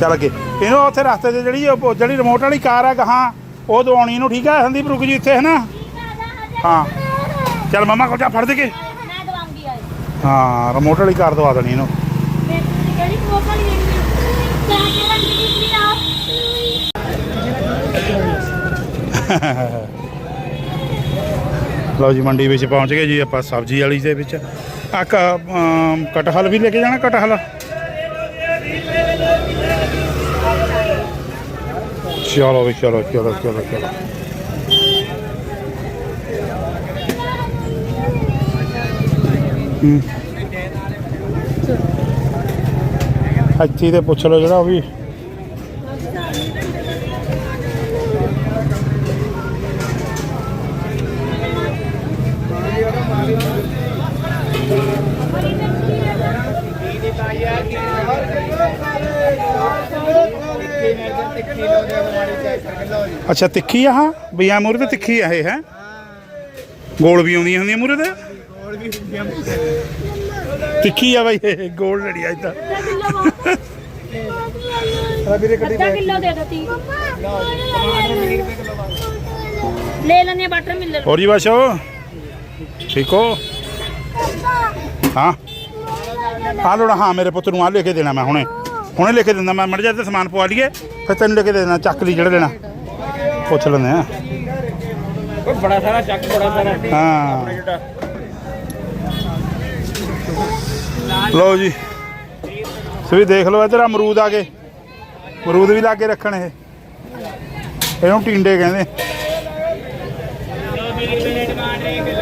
ਚੱਲ ਅੱਗੇ। ਇਹਨੂੰ ਉੱਥੇ ਰਸਤੇ 'ਚ ਜਿਹੜੀ ਉਹ ਜਿਹੜੀ ਰਿਮੋਟ ਵਾਲੀ ਕਾਰ ਆ ਗਾਹਾਂ ਉਹ ਦਵਾਉਣੀ ਇਹਨੂੰ ਠੀਕ ਆ ਸੰਦੀਪ? ਰੁਕ ਜੀ ਇੱਥੇ ਹੈ ਨਾ ਹਾਂ। ਚੱਲ ਮਮਾ ਕੋਲ ਜਾ ਫੜ ਦੇ ਕੇ। ਆ ਹਾਂ ਰਿਮੋਟ ਵਾਲੀ ਕਾਰ ਦਵਾ ਦੇਣੀ ਇਹਨੂੰ। ਲਓ ਜੀ, ਮੰਡੀ ਵਿੱਚ ਪਹੁੰਚ ਗਏ ਜੀ ਆਪਾਂ ਸਬਜ਼ੀ ਵਾਲੀ ਦੇ ਵਿੱਚ। ਆ ਕਟਹਲ ਵੀ ਲੈ ਕੇ ਜਾਣਾ ਕਟਹਲ? ਚਲੋ ਵੀ, ਚਲੋ ਚਲੋ ਚਲੋ ਚਲੋ। ਹੂੰ। ਅੱਛੀ ਤੇ ਪੁੱਛ ਲਓ ਜਿਹੜਾ ਉਹ ਵੀ। ਅੱਛਾ ਤਿੱਖੀ ਆ ਹਾਂ? ਵੀ ਆ ਮੂਰੇ ਤੇ ਤਿੱਖੀ ਆ ਇਹ ਹੈ? ਗੋਲ ਵੀ ਆਉਂਦੀਆਂ ਹੁੰਦੀਆਂ ਮੂਰੇ ਤੇ? ਤਿੱਖੀ ਆ ਬਾਈ ਇਹ ਗੋਲ ਲੜੀ ਆ ਤਾਂ ਅੱਧਾ ਕਿਲੋ ਦੇ ਦੋ ਤੀ ਲੈ ਲੈਣੇ ਬਟਰ ਮਿਲਰ ਹੋਰ ਜੀ ਬਾਸ਼ੋ? ਠੀਕ ਹੋ? ਹਾਂ। ਆ ਲੋੜਾ ਹਾਂ ਮੇਰੇ ਪੁੱਤ ਨੂੰ ਆ ਲੈ ਕੇ ਦੇਣਾ ਮੈਂ ਹੁਣੇ। ਹੁਣੇ ਲੈ ਕੇ ਦਿੰਦਾ ਮੈਂ ਮੜ ਜਾ ਤੇ ਸਮਾਨ ਪਵਾ ਲਈਏ ਫਿਰ ਤੈਨੂੰ ਲੈ ਕੇ ਦੇ ਦੇਣਾ ਚੱਕ ਲਈ ਜਿਹੜਾ ਲੈਣਾ। ਪੁੱਛ ਲੈਂਦੇ ਆ। ਉਹ ਬੜਾ ਸਾਰਾ ਚੱਕ ਬੜਾ ਸਾਰਾ। ਹਾਂ। ਲਓ ਜੀ। ਸੋ ਦੇਖ ਲਓ ਇੱਧਰ ਅਮਰੂਦ ਆ ਗਏ। ਅਮਰੂਦ ਵੀ ਲਾ ਕੇ ਰੱਖਣ ਇਹ। ਇਹਨੂੰ ਟਿੰਡੇ ਕਹਿੰਦੇ।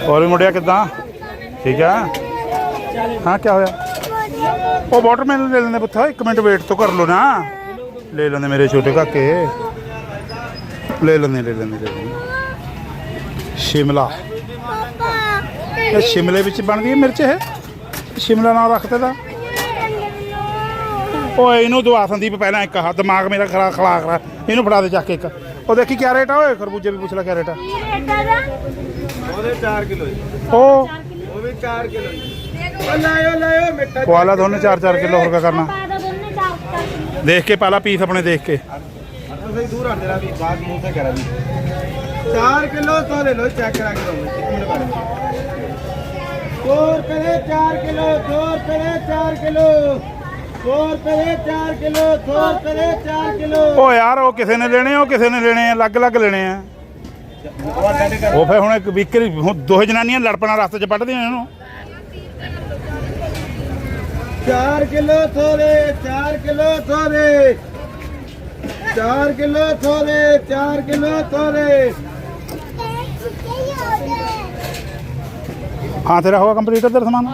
ਹੋਰ ਵੀ ਮੁੰਡਿਆ ਕਿਦਾਂ? ਠੀਕ ਆ? ਹਾਂ ਕੀ ਹੋਇਆ? ਉਹ ਵਾਟਰਮੈਲਨ ਲੈ ਲੈਂਦੇ ਪੁੱਤ ਇੱਕ ਮਿੰਟ ਵੇਟ ਤੋਂ ਕਰ ਲਓ ਨਾ। ਲੈ ਲੈਂਦੇ ਮੇਰੇ ਛੋਟੇ ਕਾਕੇ। ਲੈ ਲੈਂਦੇ ਲੈ ਲੈਂਦੇ ਲੈ ਲੈਂਦੇ। ਸ਼ਿਮਲਾ। ਇਹ ਸ਼ਿਮਲੇ ਵਿੱਚ ਬਣਦੀ ਹੈ ਮਿਰਚ ਇਹ? ਸ਼ਿਮਲਾ ਨਾਲ ਰੱਖਦੇ ਦਾ ਓਏ ਇਹਨੂੰ ਦਵਾ ਸੰਦੀਪ ਪਹਿਲਾਂ ਇੱਕ ਹੱਥ ਦਿਮਾਗ ਮੇਰਾ ਖਰਾ ਖਲਾ ਖਰਾ। ਇਹਨੂੰ ਫੜਾ ਦੇ ਚੱਕ ਕੇ ਇੱਕ। ਉਹ ਦੇਖੀ ਕਿਆ ਰੇਟ ਆ ਓਏ ਖਰਬੂਜੇ ਵੀ ਪੁੱਛ ਲੈ ਕਿਆ ਰੇਟ ਆ। ਉਹਦੇ 4 ਕਿਲੋ ਉਹ ਉਹ ਵੀ 4 ਕਿਲੋ ਉਹ ਲਾਇਓ ਲਾਇਓ ਮਿੱਠਾ ਪਵਾਲਾ ਦੋਨੇ 4-4 ਕਿਲੋ ਹੋਰ ਕਿਆ ਕਰਨਾ। ਦੋ ਦੇਖ ਕੇ ਪਾਲਾ ਪੀਸ ਆਪਣੇ ਦੇਖ ਕੇ। ਸਹੀ ਦੂਰ ਹਟ ਜਰਾ ਵੀ ਬਾਤ ਮੂੰਹ ਤੇ ਕਰਾ ਵੀ 4 ਕਿਲੋ ਤੋਂ ਲੈ ਲੋ ਚੈੱਕ ਕਰਾ ਕੇ ਇੱਕ ਮਿੰਟ ਬਾਅਦ। 100 ਰੁਪਏ ਦੇ 4 ਕਿਲੋ 100 ਰੁਪਏ ਦੇ 4 ਕਿਲੋ। 100 ਰੁਪਏ ਦੇ 4 ਕਿਲੋ 100 ਰੁਪਏ ਦੇ 4 ਕਿਲੋ। ਓ ਯਾਰ ਉਹ ਕਿਸੇ ਨੇ ਲੈਣੇ ਆ, ਉਹ ਕਿਸੇ ਨੇ ਲੈਣੇ ਆ ਅਲੱਗ-ਅਲੱਗ ਲੈਣੇ ਆ। ਉਹ ਫੇ ਹੁਣ ਇੱਕ ਵਿਕਰੀ ਹੁਣ ਦੋ ਜਨਾਨੀਆਂ ਲੜ ਪਣਾ ਰਸਤੇ 'ਚ ਵੱਢਦੀਆਂ ਇਹਨੂੰ 4 ਕਿਲੋ ਥੋੜੇ 4 ਕਿਲੋ ਥੋੜੇ 4 ਕਿਲੋ ਥੋੜੇ 4 ਕਿਲੋ ਥੋੜੇ ਹਾਂ ਤੇਰਾ ਹੋਗਾ ਕੰਪਲੀਟ ਤੇਰਾ ਸਮਾਨ?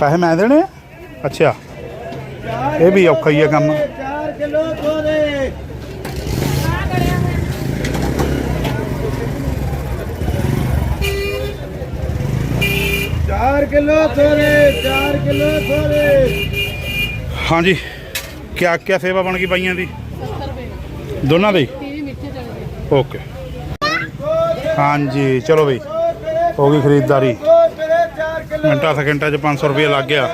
ਪੈਸੇ ਮੈਂ ਦੇਣੇ ਆ? ਅੱਛਾ। ਇਹ ਵੀ ਔਖਾ ਹੀ ਹੈ ਕੰਮ। 4 ਕਿਲੋ ਥੋੜੇ ਚਾਰ ਕਿਲੋ ਥੋੜੇ। 4 ਕਿਲੋ ਥੋੜੇ ਹਾਂਜੀ। ਕਿਆ ਕਿਆ ਸੇਵਾ ਬਣ ਗਈ ਬਾਈਆਂ ਦੀ? ਦੋਨਾਂ ਦੀ? ਓਕੇ। ਹਾਂਜੀ ਚਲੋ ਬਈ। ਹੋ ਗਈ ਖਰੀਦਦਾਰੀ। ਦੋ ਤੇਰੇ 4 ਕਿਲੋ। ਮਿੰਟਾਂ ਸਕਿੰਟਾਂ 'ਚ 500 ਰੁਪਏ ਲੱਗ ਗਿਆ।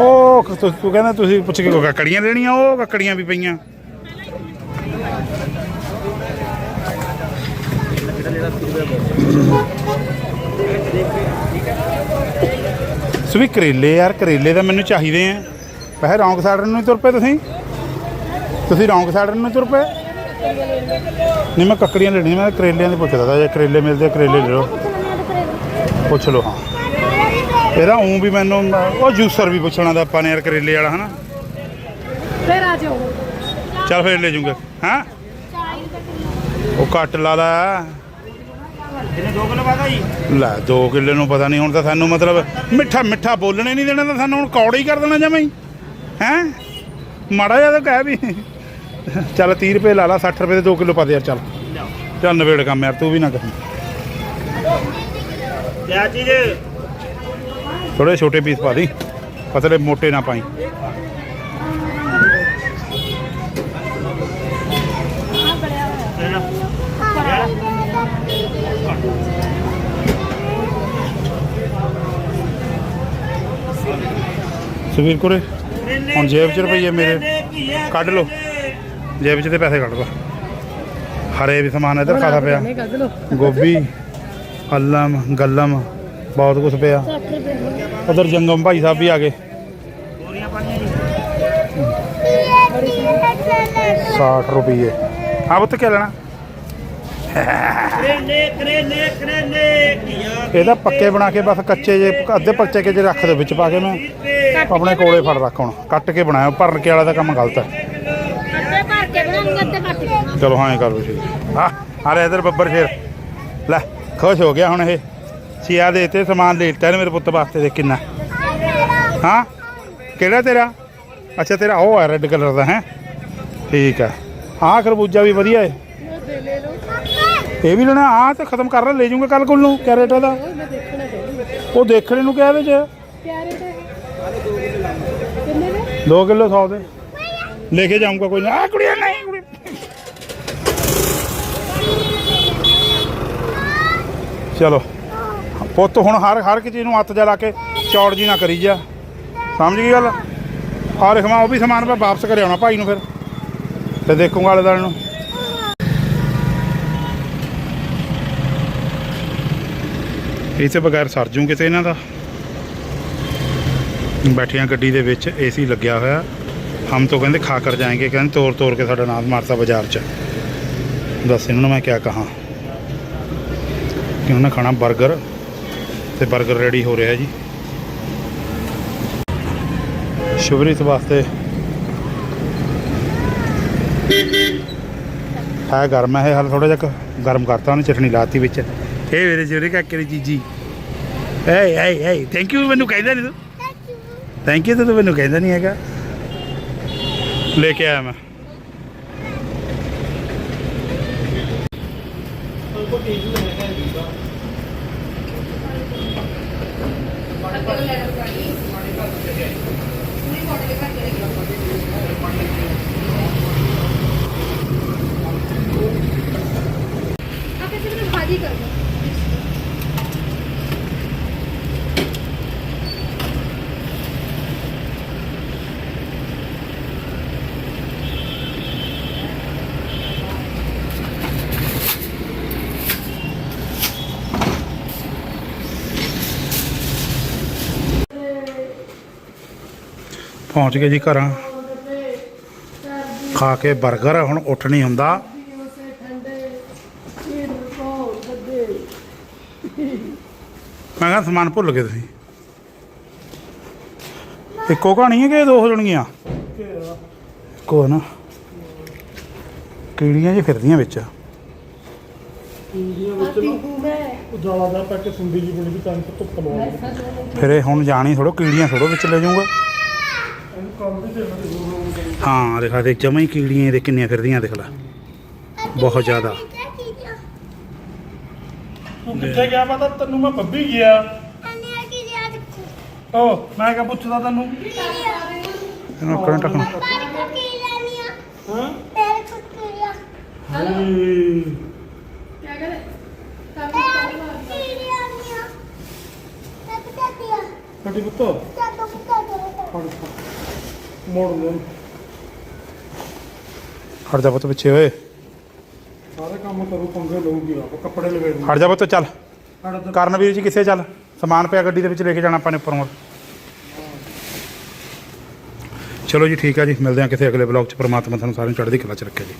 ਉਹ ਕ- ਤੂੰ ਤੂੰ ਕਹਿੰਦਾ ਤੁਸੀਂ ਪੁੱਛ ਕੇ ਕੋਈ ਕੱਕੜੀਆਂ ਲੈਣੀਆਂ ਉਹ ਕੱਕੜੀਆਂ ਵੀ ਪਈਆਂ। ਸੋ ਕਰੇਲੇ ਯਾਰ ਕਰੇਲੇ ਤਾਂ ਮੈਨੂੰ ਚਾਹੀਦੇ ਆ। ਵੈਸੇ ਰੌਂਗ ਸਾਈਡ ਨੂੰ ਹੀ ਤੁਰ ਪਏ ਤੁਸੀਂ। ਤੁਸੀਂ ਰੌਂਗ ਸਾਈਡ ਨੂੰ ਹੀ ਤੁਰ ਪਏ। ਨਹੀਂ ਮੈਂ ਕੱਕੜੀਆਂ ਲੈਣੀਆਂ ਮੈਂ ਕਰੇਲਿਆਂ ਦੀ ਪੁੱਛਦਾ ਤਾ ਜੇ ਕਰੇਲੇ ਮਿਲਦੇ ਆ, ਕਰੇਲੇ ਲੈ ਲਓ। ਪੁੱਛ ਲਓ ਹਾਂ। ਇਹਦਾ ਉਂ ਵੀ ਮੈਨੂੰ ਉਹ ਜੂਸਰ ਵੀ ਪੁੱਛਣਾ ਦਾ ਆਪਾਂ ਨੇ ਯਾਰ ਕਰੇਲੇ ਵਾਲਾ ਹਨਾ? ਫਿਰ ਆ ਜਾਓ। ਚੱਲ ਫੇਰ ਲੈ ਜੂਗੇ ਹਾਂ? ਉਹ ਕੱਟ ਲਾ ਲੈ। ਇਹਨੇ 2 ਕਿਲੋ ਵਾਦਾ ਜੀ? ਲੈ 2 ਕਿੱਲੇ ਨੂੰ ਪਤਾ ਨਹੀਂ ਹੁਣ ਤਾਂ ਸਾਨੂੰ ਮਤਲਬ ਮਿੱਠਾ ਮਿੱਠਾ ਬੋਲਣੇ ਨਹੀਂ ਦੇਣਾ ਤਾਂ ਸਾਨੂੰ ਹੁਣ ਕੌੜਾ ਹੀ ਕਰ ਦੇਣਾ ਜਮਾਂ ਹੀ। ਹੈ? ਮਾੜਾ ਜਿਹਾ ਤਾਂ ਕਹਿ ਵੀ। ਚੱਲ 30 ਰੁਪਏ ਲਾ ਲਾ 60 ਰੁਪਏ ਦੇ 2 ਕਿਲੋ ਪਾ ਦੇ ਯਾਰ ਚੱਲ। ਚੱਲ ਨਵੇੜ ਕੰਮ ਯਾਰ ਤੂੰ ਵੀ ਨਾ ਕਹੀਂ ਕਿਆ ਚੀਜ਼? ਥੋੜੇ ਛੋਟੇ ਪੀਸ ਪਾ ਦੀ ਪਤਲੇ ਮੋਟੇ ਨਾ ਪਾਈ। ਸੁਵੀਰ ਕੋਰੇ ਹੁਣ ਜੇਬ 'ਚ ਰੁਪਈਏ ਮੇਰੇ ਕੱਢ ਲਓ। ਜੇਬ 'ਚ ਤੇ ਪੈਸੇ ਕੱਢ ਲਓ। ਹਰੇ ਵੀ ਸਮਾਨ ਇੱਧਰ ਖਾਦਾ ਪਿਆ। ਲੋ ਗੋਭੀ ਹੱਲਮ ਗੱਲਮ ਬਹੁਤ ਕੁਝ ਪਿਆ। ਉਧਰ ਜੰਗਮ ਭਾਈ ਸਾਹਿਬ ਵੀ ਆ ਗਏ। 60 ਰੁਪਏ ਆ ਬੁੱਤ ਕੀ ਲੈਣਾ? ਕਰੇਲੇ ਕਰੇਲੇ ਕਰੇਲੇ। ਇਹਦਾ ਪੱਕੇ ਬਣਾ ਕੇ ਬਸ ਕੱਚੇ ਜੇ ਅੱਧੇ ਪੱਕੇ ਕੇ ਜੇ ਰੱਖ ਦੇ ਵਿੱਚ ਪਾ ਕੇ ਮੈਂ। ਆਪਣੇ ਕੋਲੇ ਫੜ ਰੱਖ ਹੁਣ। ਕੱਟ ਕੇ ਬਣਾਇਆ ਭਰਨ ਕੇ ਵਾਲਾ ਦਾ ਕੰਮ ਗਲਤ ਹੈ। ਅੱਧੇ ਭਰ ਕੇ ਬਣਾਉਂਗੇ ਅੱਧੇ ਕੱਟ ਕੇ ਬਣਾਉਂਗੇ ਚਲੋ ਹਾਂ ਇਹ ਕਰ ਲਓ ਠੀਕ ਆ ਲੈ ਇਧਰ ਬੱਬਰ ਫੇਰ ਲੈ ਖੁਸ਼ ਹੋ ਗਿਆ ਹੁਣ ਇਹ। ਸਿਆ ਦੇ ਤੇ ਸਮਾਨ ਲੈ ਲਿੱਤਾ ਇਹਨੇ ਮੇਰੇ ਪੁੱਤ ਵਾਸਤੇ ਦੇ ਕਿੰਨਾ। ਹਾਂ? ਕਿਹੜਾ ਤੇਰਾ? ਅੱਛਾ, ਤੇਰਾ ਉਹ ਹੈ ਰੈੱਡ ਕਲਰ ਦਾ, ਹੈ? ਠੀਕ ਹੈ ਆਹ ਖਰਬੂਜਾ ਵੀ ਵਧੀਆ ਹੈ ਇਹ ਵੀ ਲੈਣਾ ਆ ਤੇ ਖਤਮ ਕਰ ਲੈ ਲੈ ਜਾਊਂਗਾ ਕੱਲ ਕੋਲ ਨੂੰ ਕੈਰੇਟ ਦਾ। ਉਹ ਦੇਖਣੇ ਨੂੰ ਕਿਹਾ ਇਹਦੇ ਚ ਦੇ 2 ਕਿਲੋ 100 ਦੇ। ਲੈ ਕੇ ਜਾਊਂਗਾ ਕੋਈ ਨਾ। ਆ ਕੁੜੀਆਂ ਨਹੀਂ ਕੁੜੀ ਚਲੋ। ਪੁੱਤ ਹੁਣ ਹਰ ਹਰ ਇੱਕ ਚੀਜ਼ ਨੂੰ ਹੱਥ ਜਾ ਲਾ ਕੇ ਚੌੜ ਜੀ ਨਾ ਕਰੀ ਜਾ। ਸਮਝ ਗਈ ਗੱਲ? ਆ ਰਖਵਾ ਉਹ ਵੀ ਸਮਾਨ ਮੈਂ ਵਾਪਸ ਕਰ ਆਉਣਾ ਭਾਈ ਨੂੰ ਫਿਰ। ਤੇ ਦੇਖੂਗਾ ਆਲੇ ਦਾਲ ਨੂੰ। ਇਹ ਬਗੈਰ ਸਰ ਜੂ ਕਿਤੇ ਇਹਨਾਂ ਦਾ। ਬੈਠੀਆਂ ਗੱਡੀ ਦੇ ਵਿੱਚ ਏਸੀ ਲੱਗਿਆ ਹੋਇਆ। ਹਮ ਤੋਂ ਕਹਿੰਦੇ ਖਾ ਕਰ ਜਾਏਗੇ, ਕਹਿੰਦੇ ਤੋਰ ਤੋਰ ਕੇ ਸਾਡਾ ਨਾਮ ਮਾਰਤਾ ਬਾਜ਼ਾਰ 'ਚ। ਦੱਸ ਇਹਨਾਂ ਨੂੰ ਮੈਂ ਕੀ ਕਹਾ। ਕਿ ਉਹਨਾਂ ਖਾਣਾ 버ਗਰ ਤੇ 버ਗਰ ਰੈਡੀ ਹੋ ਰਿਹਾ ਜੀ। ਸ਼ੁਭਰੀਤ ਵਾਸਤੇ। ਹੈ ਗਰਮ ਹੈ ਹਾਲ ਥੋੜਾ ਜਿਹਾ ਗਰਮ ਕਰਤਾ ਉਹਨੇ ਚਟਨੀ ਲਾਤੀ ਵਿੱਚ। ਇਹ ਮੇਰੇ ਜਿਹੜੇ ਕਾਕੇ ਦੀ ਜੀਜੀ ਏ ਏ ਏ ਥੈਂਕ ਯੂ ਮੈਨੂੰ ਕਹਿੰਦਾ ਨਹੀਂ ਤੂੰ। ਥੈਂਕ ਯੂ ਤੂੰ ਮੈਨੂੰ ਕਹਿੰਦਾ ਨਹੀਂ ਹੈਗਾ। ਲੈ ਕੇ ਆਇਆ ਮੈਂ। ਆ ਪਹੁੰਚ ਗਏ ਜੀ ਘਰਾਂ। ਖਾ ਕੇ 버ਗਰ ਹੁਣ ਉੱਠ ਨਹੀਂ ਹੁੰਦਾ। ਮੈਂ ਕਿਹਾ ਸਮਾਨ ਭੁੱਲ ਗਏ ਤੁਸੀਂ। ਇੱਕੋ ਕਹਾਣੀ ਹੈ ਕਿ ਦੋ ਹੋ ਜਾਣਗੀਆਂ? ਇੱਕੋ ਨਾ। ਕੀੜੀਆਂ ਜੀ ਫਿਰਦੀਆਂ ਵਿੱਚ। ਜਾਲਾ ਪਾ ਕੇ ਸੁੰਡੀ ਜੀ ਬਣੀ ਵੀ ਤਾਂ ਧੁੱਪ ਲਵਾ ਫਿਰ ਇਹ ਹੁਣ ਜਾਣੀ ਥੋੜੋ ਕੀੜੀਆਂ ਥੋੜੋ ਵਿੱਚ ਲੈ ਜਾਊਗਾ। ਹਾਂ ਦੇਖਾ ਦੇਖ ਜਮਾਂ ਹੀ ਕੀੜੀਆਂ ਦੇ ਕਿੰਨੀਆਂ ਫਿਰਦੀਆਂ ਦੇਖ ਲੈ। ਬਹੁਤ ਜ਼ਿਆਦਾ। ਤੂੰ ਕਿੱਥੇ ਗਿਆ ਪਤਾ ਤੈਨੂੰ ਮੈਂ ਬੱਬੀ ਗਿਆ। ਓ ਮੈਂ ਕਿਹਾ ਪੁੱਛਦਾ ਤੈਨੂੰ। ਹਾਂ? ਕਿਆ ਕਰੇ? ਕੱਟੀ ਪੁੱਤ। ਮੋੜ ਲੈ ਹਟ ਜਾ ਪੁੱਤ ਪਿੱਛੇ ਓਏ। ਸਾਰੇ ਕੰਮ ਕਰੂ ਪੰਗੇ ਲਊਗੀ ਆਪ ਕੱਪੜੇ ਲਵੇੜ ਹਟ ਜਾ ਪੁੱਤ ਚੱਲ। ਹੜ ਉੱਧਰ। ਕਰਨਵੀਰ ਜੀ ਕਿੱਥੇ ਚੱਲ? ਸਮਾਨ ਪਿਆ ਗੱਡੀ ਦੇ ਵਿੱਚ ਲੈ ਕੇ ਜਾਣਾ ਆਪਾਂ ਨੇ ਉੱਪਰੋਂ। ਚਲੋ ਜੀ ਠੀਕ ਆ ਜੀ ਮਿਲਦੇ ਹਾਂ ਕਿਸੇ ਅਗਲੇ ਬਲੌਗ 'ਚ। ਪ੍ਰਮਾਤਮਾ ਤੁਹਾਨੂੰ ਸਾਰਿਆਂ ਨੂੰ ਚੜ੍ਹਦੀ ਕਲਾ 'ਚ ਰੱਖੇ ਜੀ।